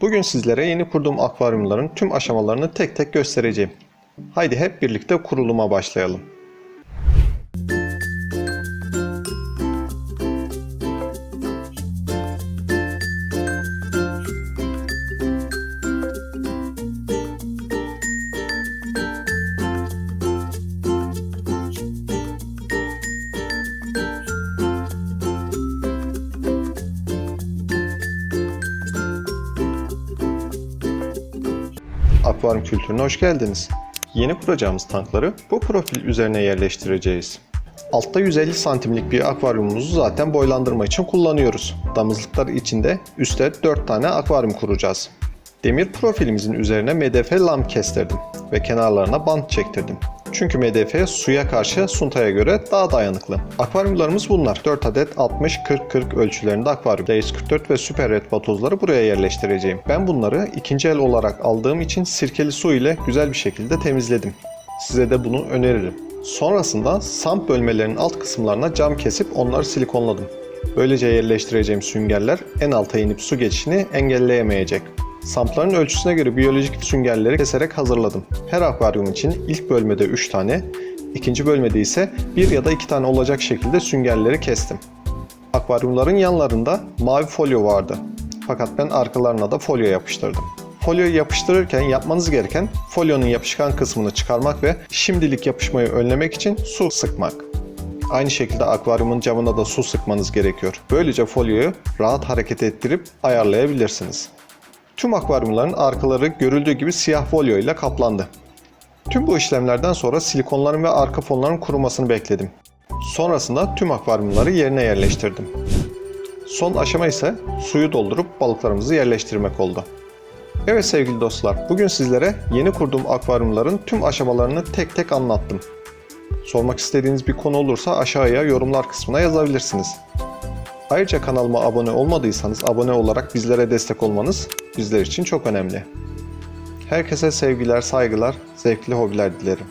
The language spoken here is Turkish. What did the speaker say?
Bugün sizlere yeni kurduğum akvaryumların tüm aşamalarını tek tek göstereceğim. Haydi hep birlikte kuruluma başlayalım. Akvaryum kültürüne hoş geldiniz. Yeni kuracağımız tankları bu profil üzerine yerleştireceğiz. Altta 150 santimlik bir akvaryumumuzu zaten boylandırma için kullanıyoruz. Damızlıklar içinde üstte 4 tane akvaryum kuracağız. Demir profilimizin üzerine MDF lam kestirdim ve kenarlarına bant çektirdim. Çünkü MDF suya karşı suntaya göre daha dayanıklı. Akvaryumlarımız bunlar. 4 adet 60-40-40 ölçülerinde akvaryum. DS44 ve Super Red vatozları buraya yerleştireceğim. Ben bunları ikinci el olarak aldığım için sirkeli su ile güzel bir şekilde temizledim. Size de bunu öneririm. Sonrasında samp bölmelerinin alt kısımlarına cam kesip onları silikonladım. Böylece yerleştireceğim süngerler en alta inip su geçişini engelleyemeyecek. Sampların ölçüsüne göre biyolojik süngerleri keserek hazırladım. Her akvaryum için ilk bölmede 3 tane, ikinci bölmede ise 1 ya da 2 tane olacak şekilde süngerleri kestim. Akvaryumların yanlarında mavi folyo vardı. Fakat ben arkalarına da folyo yapıştırdım. Folyoyu yapıştırırken yapmanız gereken folyonun yapışkan kısmını çıkarmak ve şimdilik yapışmayı önlemek için su sıkmak. Aynı şekilde akvaryumun camına da su sıkmanız gerekiyor. Böylece folyoyu rahat hareket ettirip ayarlayabilirsiniz. Tüm akvaryumların arkaları görüldüğü gibi siyah folyo ile kaplandı. Tüm bu işlemlerden sonra silikonların ve arka fonların kurumasını bekledim. Sonrasında tüm akvaryumları yerine yerleştirdim. Son aşama ise suyu doldurup balıklarımızı yerleştirmek oldu. Evet sevgili dostlar, bugün sizlere yeni kurduğum akvaryumların tüm aşamalarını tek tek anlattım. Sormak istediğiniz bir konu olursa aşağıya yorumlar kısmına yazabilirsiniz. Ayrıca kanalıma abone olmadıysanız abone olarak bizlere destek olmanız bizler için çok önemli. Herkese sevgiler, saygılar, zevkli hobiler dilerim.